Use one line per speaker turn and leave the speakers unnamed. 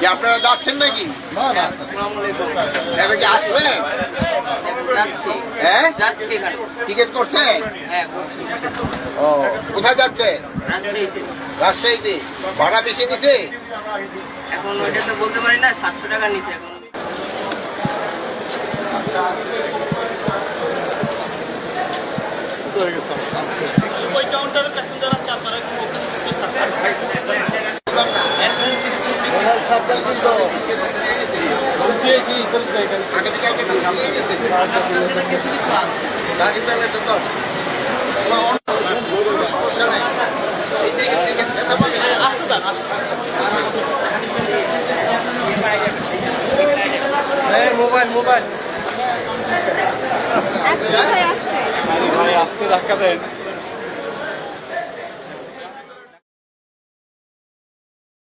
কি আপনারা যাচ্ছেন নাকি? এবার কি আসলেন হ্যাঁ? টিকিট করছেন?
হ্যাঁ
ও কোথায় যাচ্ছেন?
রাজশাহীতে।
ভাড়া বেশি নিছে?
এখন ওইটা তো বলতে পারি না সাতশো টাকা নিচে এখন।
ওই
সমস্যা নাই এই দিকে টিকিট খেতে
আসতে দাও
মোবাইল মোবাইল আসতে ধাক্কা দেন।